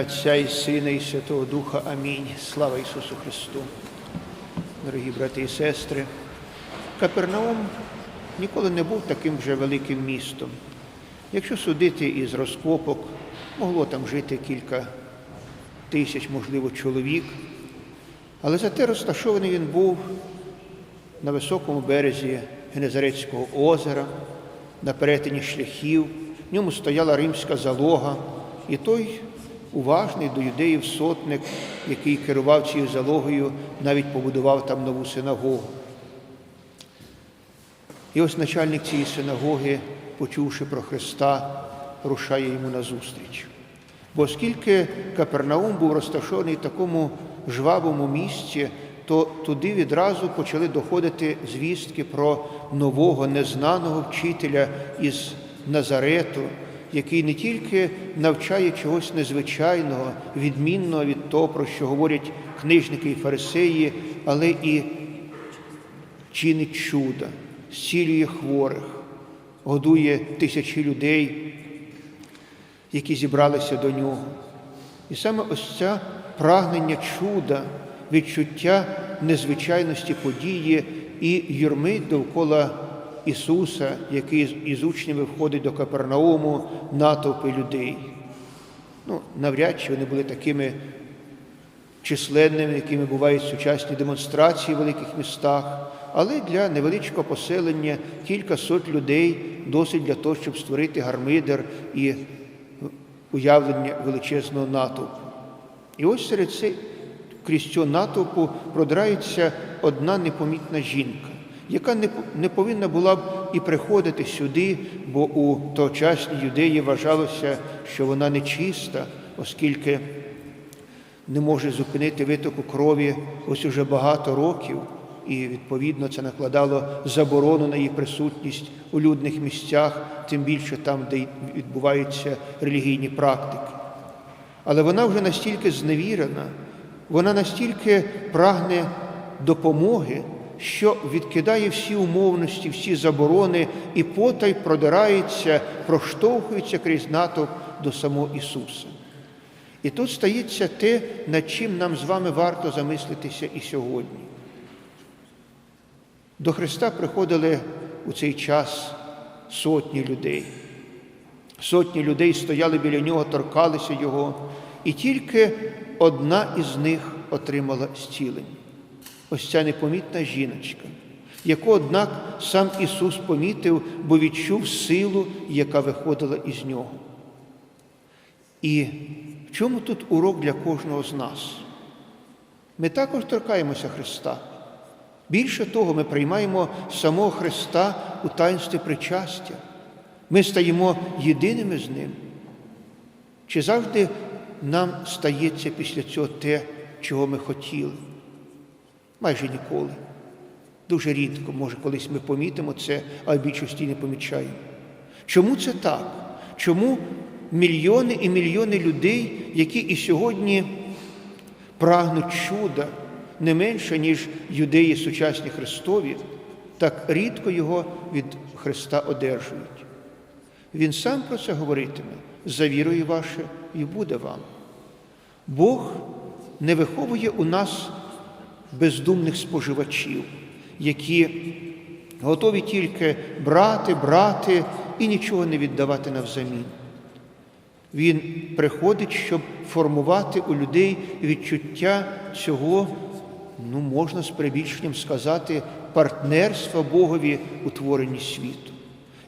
Отця і Сина, і Святого Духа. Амінь. Слава Ісусу Христу. Дорогі брати і сестри, Капернаум ніколи не був таким вже великим містом. Якщо судити із розкопок, могло там жити кілька тисяч, можливо, чоловік. Але зате розташований він був на високому березі Генезарецького озера, на перетині шляхів. В ньому стояла римська залога, і той уважний до юдеїв сотник, який керував цією залогою, навіть побудував там нову синагогу. І ось начальник цієї синагоги, почувши про Христа, рушає йому назустріч. Бо оскільки Капернаум був розташований в такому жвавому місці, то туди відразу почали доходити звістки про нового незнаного вчителя із Назарету, який не тільки навчає чогось незвичайного, відмінного від того, про що говорять книжники і фарисеї, але і чинить чуда, зцілює хворих, годує тисячі людей, які зібралися до нього. І саме ось це прагнення чуда, відчуття незвичайності події і юрми довкола Ісуса, який із учнями входить до Капернауму, натовпи людей. Ну, навряд чи вони були такими численними, якими бувають сучасні демонстрації в великих містах, але для невеличкого поселення кілька сот людей досить для того, щоб створити гармидер і уявлення величезного натовпу. І ось серед цей, крізь цього натовпу продирається одна непомітна жінка, яка не, повинна була б і приходити сюди, бо у тогочасній юдеї вважалося, що вона нечиста, оскільки не може зупинити витоку крові ось уже багато років, і відповідно це накладало заборону на її присутність у людних місцях, тим більше там, де відбуваються релігійні практики. Але вона вже настільки зневірена, вона настільки прагне допомоги, що відкидає всі умовності, всі заборони і потай продирається, проштовхується крізь натовп до самого Ісуса. І тут стається те, над чим нам з вами варто замислитися і сьогодні. До Христа приходили у цей час сотні людей. Сотні людей стояли біля нього, торкалися Його, і тільки одна із них отримала зцілення. Ось ця непомітна жіночка, яку, однак, сам Ісус помітив, бо відчув силу, яка виходила із нього. І в чому тут урок для кожного з нас? Ми також торкаємося Христа. Більше того, ми приймаємо самого Христа у таїнстві причастя. Ми стаємо єдиними з Ним. Чи завжди нам стається після цього те, чого ми хотіли? Майже ніколи. Дуже рідко, може, колись ми помітимо це, а в більшості не помічаємо. Чому це так? Чому мільйони і мільйони людей, які і сьогодні прагнуть чуда не менше, ніж юдеї сучасні Христові, так рідко його від Христа одержують? Він сам про це говоритиме, за вірою ваше і буде вам. Бог не виховує у нас бездумних споживачів, які готові тільки брати, брати і нічого не віддавати навзамін. Він приходить, щоб формувати у людей відчуття цього, ну, можна з прибільшенням сказати, партнерства Богові у творенні світу.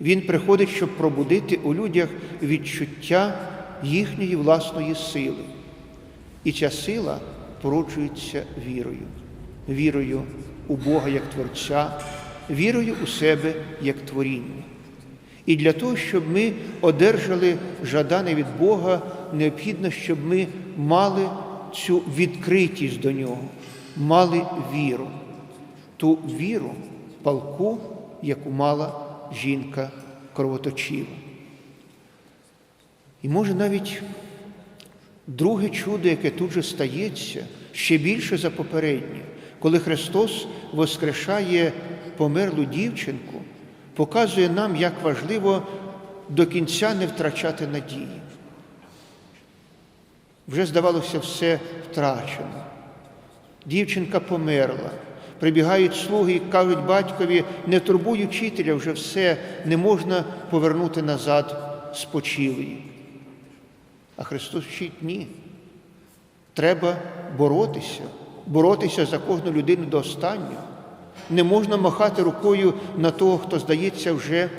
Він приходить, щоб пробудити у людях відчуття їхньої власної сили. І ця сила породжується вірою, вірою у Бога як Творця, вірою у себе як творіння. І для того, щоб ми одержали жадане від Бога, необхідно, щоб ми мали цю відкритість до Нього, мали віру, ту віру, палку, яку мала жінка кровоточива. І може навіть друге чудо, яке тут же стається, ще більше за попереднє, коли Христос воскрешає померлу дівчинку, показує нам, як важливо до кінця не втрачати надії. Вже, здавалося, все втрачено. Дівчинка померла. Прибігають слуги і кажуть батькові, не турбуй учителя, вже все не можна повернути назад спочилої. А Христос вчить ні. Треба боротися, боротися за кожну людину до останнього. Не можна махати рукою на того, хто здається вже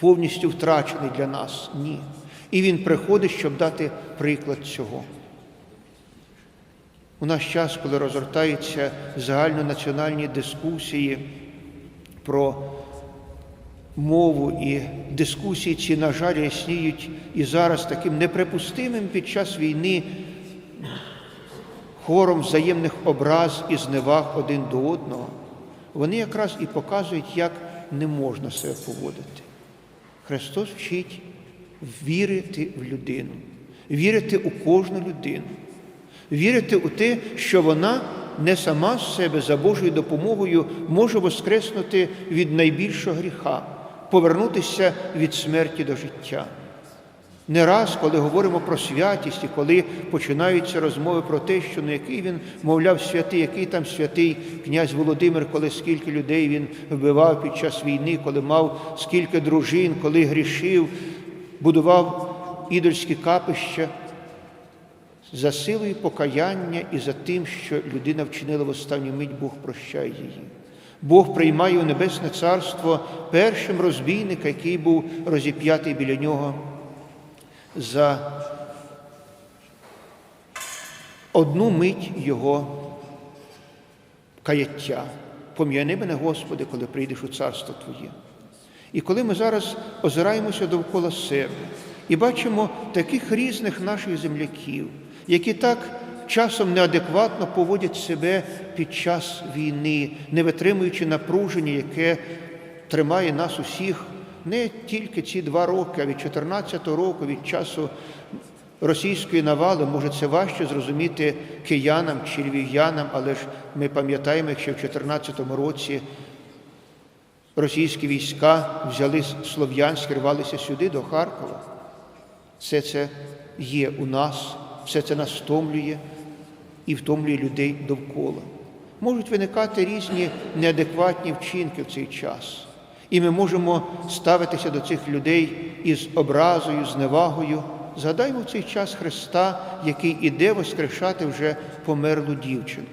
повністю втрачений для нас. Ні. І Він приходить, щоб дати приклад цього. У наш час, коли розгортаються загальнонаціональні дискусії про мову і дискусії ці, на жаль, ясніють і зараз таким неприпустимим під час війни хором взаємних образ і зневаг один до одного, вони якраз і показують, як не можна себе поводити. Христос вчить вірити в людину, вірити у кожну людину, вірити у те, що вона не сама з себе за Божою допомогою може воскреснути від найбільшого гріха, повернутися від смерті до життя. Не раз, коли говоримо про святість, і коли починаються розмови про те, що ну який він, мовляв, святий, який там святий князь Володимир, коли скільки людей він вбивав під час війни, коли мав скільки дружин, коли грішив, будував ідольські капища, за силою покаяння і за тим, що людина вчинила в останню мить, Бог прощає її. Бог приймає у Небесне Царство першим розбійника, який був розіп'ятий біля нього за одну мить Його каяття. Пом'яни мене, Господи, коли прийдеш у царство Твоє. І коли ми зараз озираємося довкола себе і бачимо таких різних наших земляків, які так часом неадекватно поводять себе під час війни, не витримуючи напруження, яке тримає нас усіх не тільки ці два роки, а від 14-го року, від часу російської навали, може це важче зрозуміти киянам чи львів'янам, але ж ми пам'ятаємо, якщо в 2014 році російські війська взяли Слов'янськ, рвалися сюди, до Харкова. Все це є у нас, все це нас втомлює і втомлює людей довкола. Можуть виникати різні неадекватні вчинки в цей час. І ми можемо ставитися до цих людей із образою, зневагою. Згадаймо в цей час Христа, який іде воскрешати вже померлу дівчинку.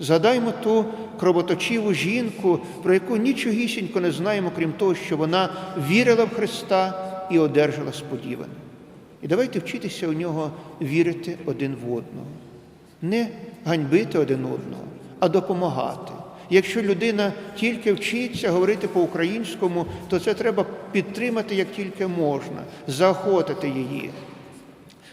Згадаймо ту кровоточиву жінку, про яку нічогісінько не знаємо, крім того, що вона вірила в Христа і одержала сподіване. І давайте вчитися у нього вірити один в одного, не ганьбити один одного, а допомагати. Якщо людина тільки вчиться говорити по-українському, то це треба підтримати як тільки можна, заохотити її,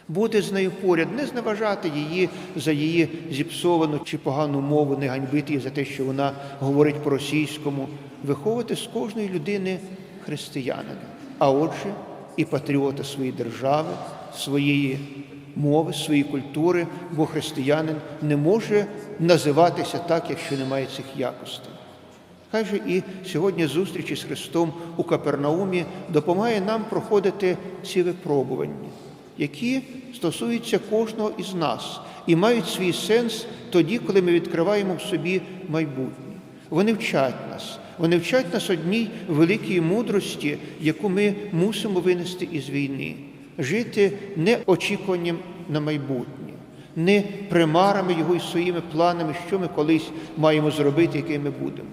бути з нею поряд, не зневажати її за її зіпсовану чи погану мову, не ганьбити її за те, що вона говорить по-російському, виховувати з кожної людини християнина, а отже, і патріота своєї держави, своєї мови, своєї культури, бо християнин не може називатися так, якщо немає цих якостей. Хай же і сьогодні зустрічі з Христом у Капернаумі допомагає нам проходити ці випробування, які стосуються кожного із нас і мають свій сенс тоді, коли ми відкриваємо в собі майбутнє. Вони вчать нас, вони вчать нас одній великій мудрості, яку ми мусимо винести із війни, жити не очікуванням на майбутнє, не примарами його і своїми планами, що ми колись маємо зробити, яким ми будемо,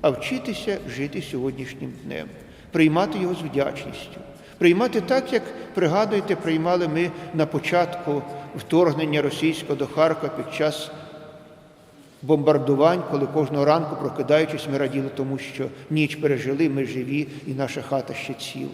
а вчитися жити сьогоднішнім днем, приймати його з вдячністю, приймати так, як пригадуєте, приймали ми на початку вторгнення російського до Харкова під час бомбардувань, коли кожного ранку, прокидаючись, ми раділи тому, що ніч пережили, ми живі, і наша хата ще ціла.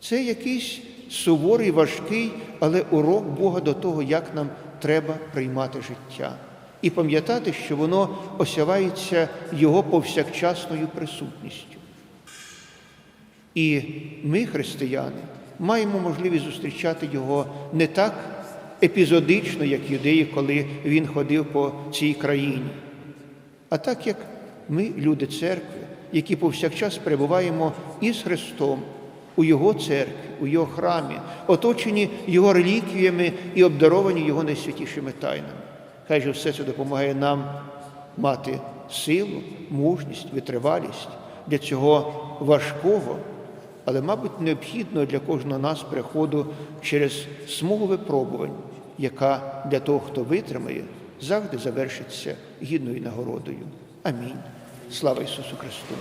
Це якийсь суворий, важкий, але урок Бога до того, як нам треба приймати життя. І пам'ятати, що воно осявається Його повсякчасною присутністю. І ми, християни, маємо можливість зустрічати Його не так епізодично, як юдеї, коли Він ходив по цій країні, а так, як ми, люди церкви, які повсякчас перебуваємо із Христом у Його церкві, у Його храмі, оточені Його реліквіями і обдаровані Його найсвятішими тайнами. Хай же все це допомагає нам мати силу, мужність, витривалість для цього важкого, але, мабуть, необхідного для кожного нас приходу через смугу випробувань, яка для того, хто витримає, завжди завершиться гідною нагородою. Амінь. Слава Ісусу Христу!